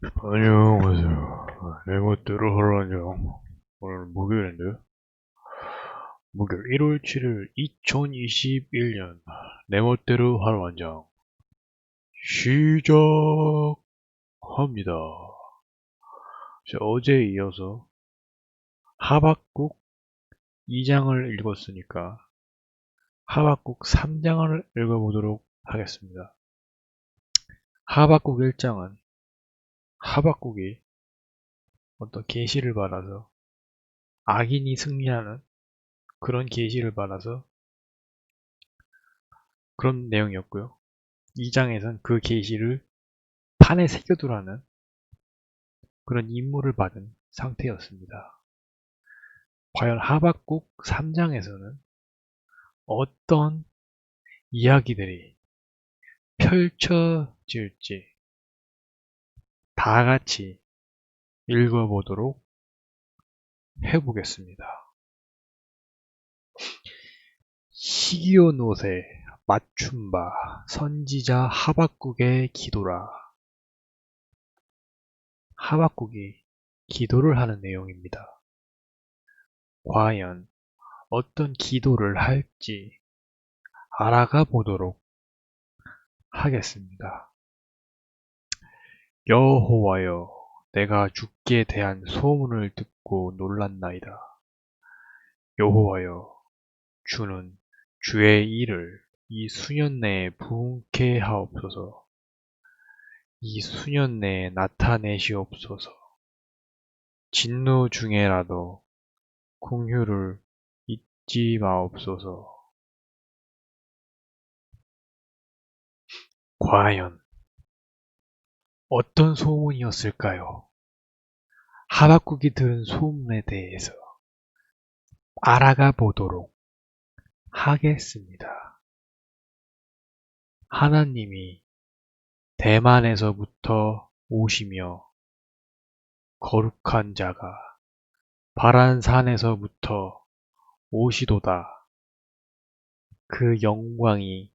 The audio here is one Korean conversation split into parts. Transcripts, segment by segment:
안녕하세요. 내 멋대로 하라뇨. 오늘 목요일인데요. 목요일 1월 7일 2021년 내 멋대로 하루 한장 시작합니다. 자, 어제에 이어서 하박국 2장을 읽었으니까 하박국 3장을 읽어보도록 하겠습니다. 하박국 1장은 하박국이 어떤 계시를 받아서 악인이 승리하는 그런 계시를 받아서 그런 내용이었고요. 2장에선 그 계시를 판에 새겨두라는 그런 임무를 받은 상태였습니다. 과연 하박국 3장에서는 어떤 이야기들이 펼쳐질지 다 같이 읽어보도록 해보겠습니다. 시기오노세 맞춤바 선지자 하박국의 기도라 하박국이 기도를 하는 내용입니다. 과연 어떤 기도를 할지 알아가 보도록 하겠습니다. 여호와여 내가 주께 대한 소문을 듣고 놀랐나이다. 여호와여 주는 주의 일을 이 수년 내에 부흥케 하옵소서. 이 수년 내에 나타내시옵소서. 진노 중에라도 공휴를 잊지 마옵소서. 과연 어떤 소문이었을까요? 하박국이 들은 소문에 대해서 알아가 보도록 하겠습니다. 하나님이 대만에서부터 오시며 거룩한 자가 바란 산에서부터 오시도다. 그 영광이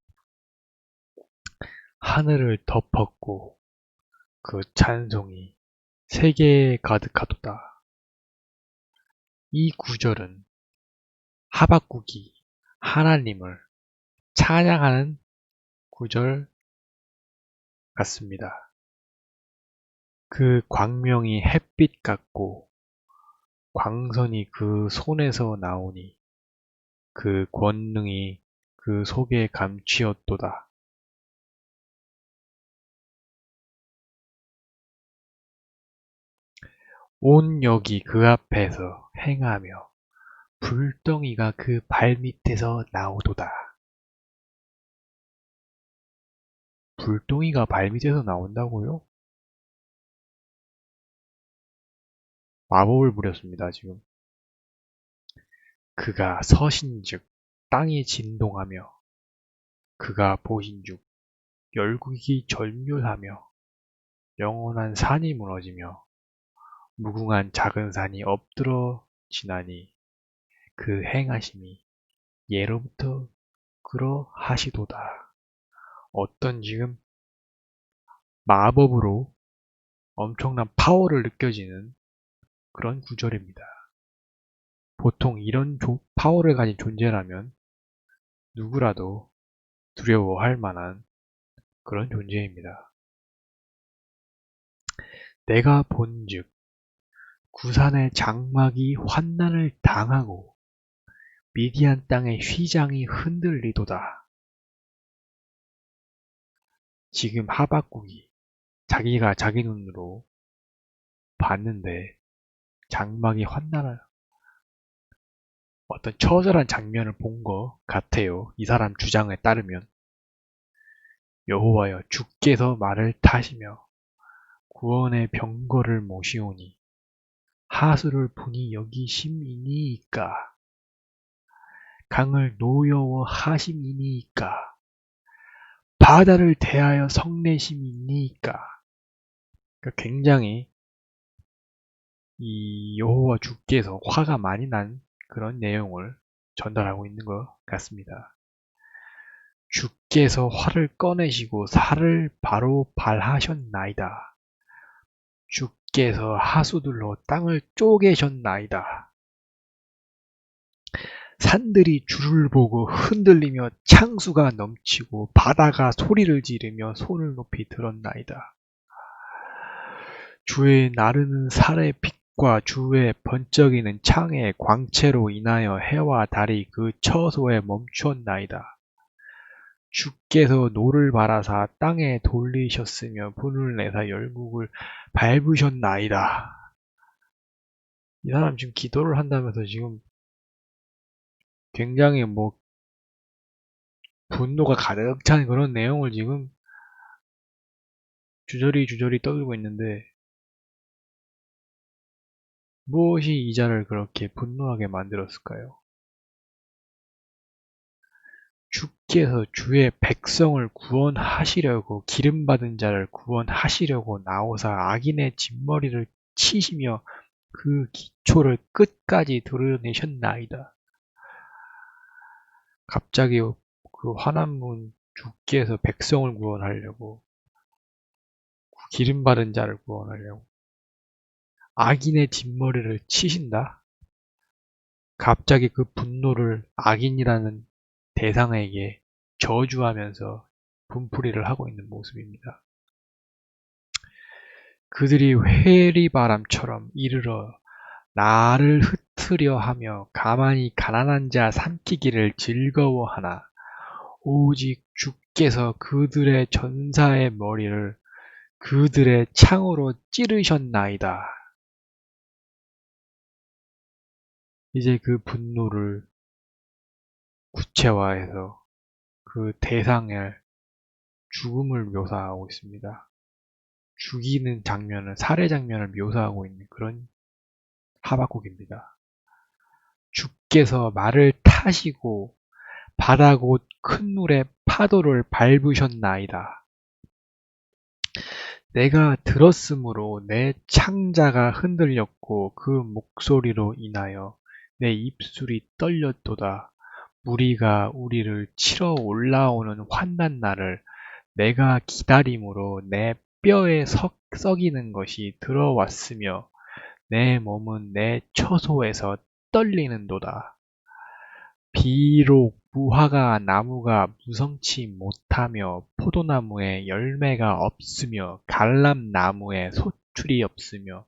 하늘을 덮었고 그 찬송이 세계에 가득하도다. 이 구절은 하박국이 하나님을 찬양하는 구절 같습니다. 그 광명이 햇빛 같고 광선이 그 손에서 나오니 그 권능이 그 속에 감추었도다. 온 역이 그 앞에서 행하며 불덩이가 그 발밑에서 나오도다. 불덩이가 발밑에서 나온다고요? 마법을 부렸습니다, 지금. 그가 서신즉 땅이 진동하며 그가 보신즉 열국이 절멸하며 영원한 산이 무너지며 무궁한 작은 산이 엎드러 지나니 그 행하심이 예로부터 그러하시도다. 어떤 지금 마법으로 엄청난 파워를 느껴지는 그런 구절입니다. 보통 이런 파워를 가진 존재라면 누구라도 두려워할 만한 그런 존재입니다. 내가 본즉 구산의 장막이 환난을 당하고 미디안 땅의 휘장이 흔들리도다. 지금 하박국이 자기가 자기 눈으로 봤는데 장막이 환난을 어떤 처절한 장면을 본 것 같아요. 이 사람 주장에 따르면 여호와여 주께서 말을 타시며 구원의 병거를 모시오니 하수를 분이 여기심이니이까 강을 노여워 하심이니이까 바다를 대하여 성내심이니이까 그러니까 굉장히 이 여호와 주께서 화가 많이 난 그런 내용을 전달하고 있는 것 같습니다. 주께서 화를 꺼내시고 살을 바로 발하셨나이다. 주 께서 하수들로 땅을 쪼개셨나이다. 산들이 주를 보고 흔들리며 창수가 넘치고 바다가 소리를 지르며 손을 높이 들었나이다. 주의 나르는 살의 빛과 주의 번쩍이는 창의 광채로 인하여 해와 달이 그 처소에 멈추었나이다. 주께서 노를 바라사 땅에 돌리셨으며 분을 내사 열국을 밟으셨나이다. 이 사람 지금 기도를 한다면서 지금 굉장히 뭐 분노가 가득 찬 그런 내용을 지금 주저리 주저리 떠들고 있는데 무엇이 이 자를 그렇게 분노하게 만들었을까요? 주께서 주의 백성을 구원하시려고 기름 받은 자를 구원하시려고 나오사 악인의 진머리를 치시며 그 기초를 끝까지 드러내셨나이다. 갑자기 그 화난 분 주께서 백성을 구원하려고 기름 받은 자를 구원하려고 악인의 뒷머리를 치신다? 갑자기 그 분노를 악인이라는 대상에게 저주하면서 분풀이를 하고 있는 모습입니다. 그들이 회리바람처럼 이르러 나를 흩으려 하며 가만히 가난한 자 삼키기를 즐거워하나 오직 주께서 그들의 전사의 머리를 그들의 창으로 찌르셨나이다. 이제 그 분노를 구체화해서 그 대상의 죽음을 묘사하고 있습니다. 죽이는 장면을, 살해 장면을 묘사하고 있는 그런 하박국입니다. 주께서 말을 타시고 바다 곧 큰 물의 파도를 밟으셨나이다. 내가 들었으므로 내 창자가 흔들렸고 그 목소리로 인하여 내 입술이 떨렸도다. 무리가 우리를 치러 올라오는 환난 날을 내가 기다림으로 내 뼈에 석, 썩이는 것이 들어왔으며 내 몸은 내 처소에서 떨리는도다. 비록 무화과 나무가 무성치 못하며 포도나무에 열매가 없으며 갈람나무에 소출이 없으며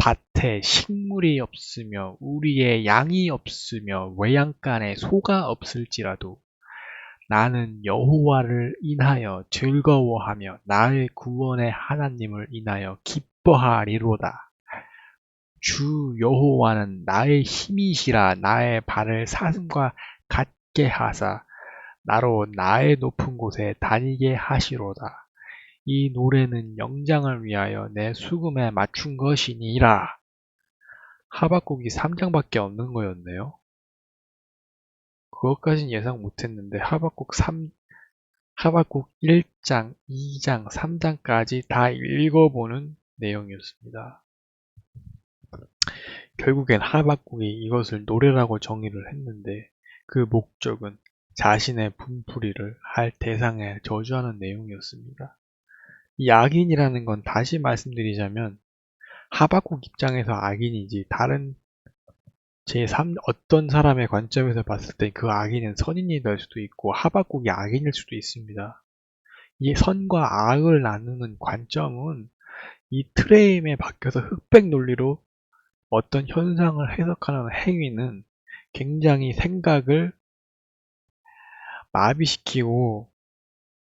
밭에 식물이 없으며 우리의 양이 없으며 외양간에 소가 없을지라도 나는 여호와를 인하여 즐거워하며 나의 구원의 하나님을 인하여 기뻐하리로다. 주 여호와는 나의 힘이시라 나의 발을 사슴과 같게 하사 나로 나의 높은 곳에 다니게 하시로다. 이 노래는 영장을 위하여 내 수금에 맞춘 것이니라. 하박국이 3장밖에 없는 거였네요. 그것까진 예상 못했는데 하박국 3 하박국 1장, 2장, 3장까지 다 읽어보는 내용이었습니다. 결국엔 하박국이 이것을 노래라고 정의를 했는데 그 목적은 자신의 분풀이를 할 대상에 저주하는 내용이었습니다. 이 악인이라는 건 다시 말씀드리자면 하박국 입장에서 악인이지 다른 제3 어떤 사람의 관점에서 봤을 때 그 악인은 선인이 될 수도 있고 하박국이 악인일 수도 있습니다. 이 선과 악을 나누는 관점은 이 트레임에 박혀서 흑백 논리로 어떤 현상을 해석하는 행위는 굉장히 생각을 마비시키고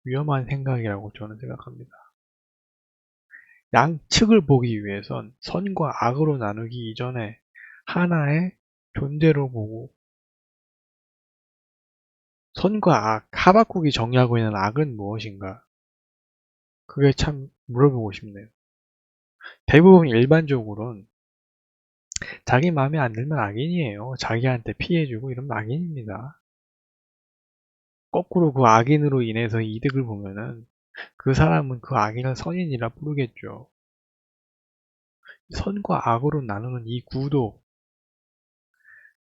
위험한 생각이라고 저는 생각합니다. 양측을 보기 위해선 선과 악으로 나누기 이전에 하나의 존재로 보고 선과 악, 하박국이 정의하고 있는 악은 무엇인가? 그게 참 물어보고 싶네요. 대부분 일반적으로는 자기 마음에 안 들면 악인이에요. 자기한테 피해주고 이러면 악인입니다. 거꾸로 그 악인으로 인해서 이득을 보면은 그 사람은 그 악인을 선인이라 부르겠죠. 선과 악으로 나누는 이 구도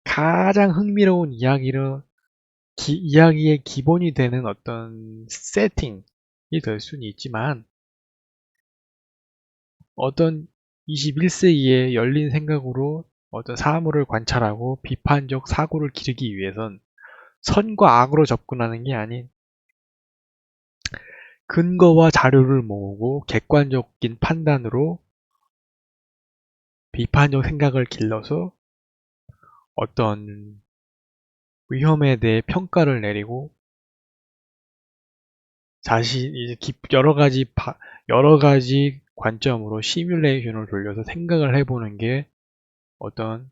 가장 흥미로운 이야기를 기, 이야기의 기본이 되는 어떤 세팅이 될 수는 있지만 어떤 21세기에 열린 생각으로 어떤 사물을 관찰하고 비판적 사고를 기르기 위해선 선과 악으로 접근하는 게 아닌 근거와 자료를 모으고 객관적인 판단으로 비판적 생각을 길러서 어떤 위험에 대해 평가를 내리고 자신 이제 기- 여러 가지 바- 여러 가지 관점으로 시뮬레이션을 돌려서 생각을 해보는 게 어떤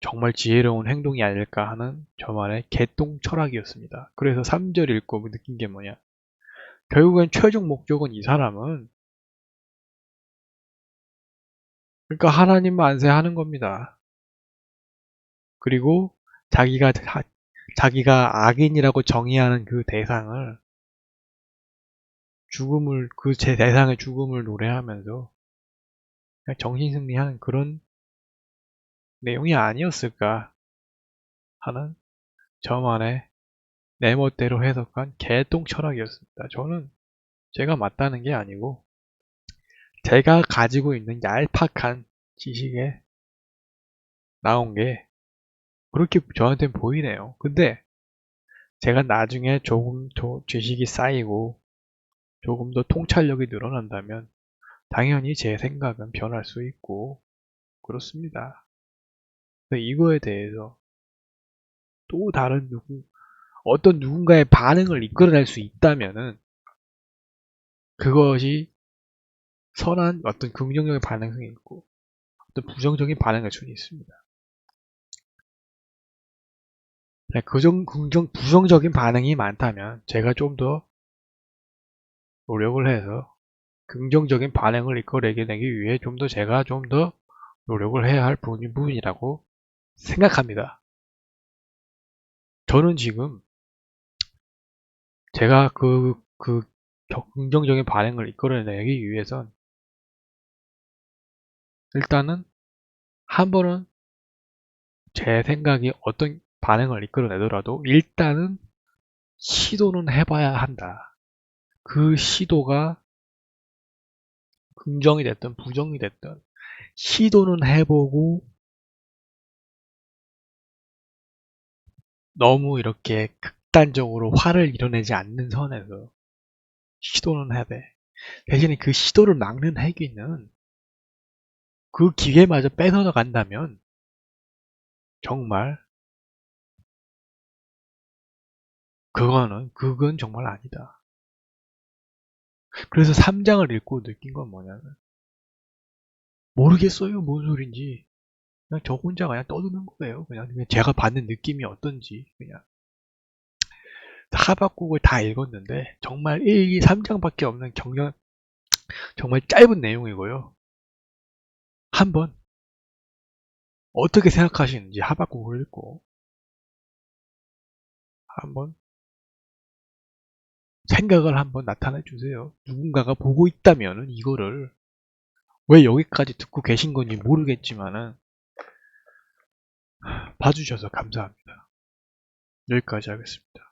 정말 지혜로운 행동이 아닐까 하는 저만의 개똥 철학이었습니다. 그래서 3절 읽고 느낀 게 뭐냐. 결국엔 최종 목적은 이 사람은 그러니까 하나님 만세하는 겁니다. 그리고 자기가 자- 자기가 악인이라고 정의하는 그 대상을 죽음을 그 제 대상의 죽음을 노래하면서 그냥 정신 승리하는 그런 내용이 아니었을까 하는 저만의 내 멋대로 해석한 개똥 철학이었습니다. 저는 제가 맞다는 게 아니고 제가 가지고 있는 얄팍한 지식에 나온 게 그렇게 저한테는 보이네요. 근데 제가 나중에 조금 더 지식이 쌓이고 조금 더 통찰력이 늘어난다면 당연히 제 생각은 변할 수 있고 그렇습니다. 근데 이거에 대해서 또 다른 누구 어떤 누군가의 반응을 이끌어낼 수 있다면은 그것이 선한 어떤 긍정적인 반응이 있고 어떤 부정적인 반응일 수는 있습니다. 네, 그정 긍정 부정적인 반응이 많다면 제가 좀 더 노력을 해서 긍정적인 반응을 이끌어내기 위해 좀 더 제가 좀 더 노력을 해야 할 부분- 부분이라고 생각합니다. 저는 지금 제가 그, 그 격- 긍정적인 반응을 이끌어내기 위해선 일단은 한 번은 제 생각이 어떤 반응을 이끌어내더라도 일단은 시도는 해봐야 한다. 그 시도가 긍정이 됐든 부정이 됐든 시도는 해보고 너무 이렇게 극단적으로 화를 이뤄내지 않는 선에서 시도는 해야 돼. 대신에 그 시도를 막는 행위는 그 기회마저 뺏어서 간다면 정말 그거는 그건 정말 아니다. 그래서 3장을 읽고 느낀 건 뭐냐면 모르겠어요 뭔 소린지 그냥 저 혼자 그냥 떠드는 거예요. 그냥, 그냥 제가 받는 느낌이 어떤지 그냥 하박국을 다 읽었는데 정말 1, 2, 3장밖에 없는 경전 정말 짧은 내용이고요. 한번 어떻게 생각하시는지 하박국을 읽고 한번 생각을 한번 나타내 주세요. 누군가가 보고 있다면은 이거를 왜 여기까지 듣고 계신 건지 모르겠지만은 봐주셔서 감사합니다. 여기까지 하겠습니다.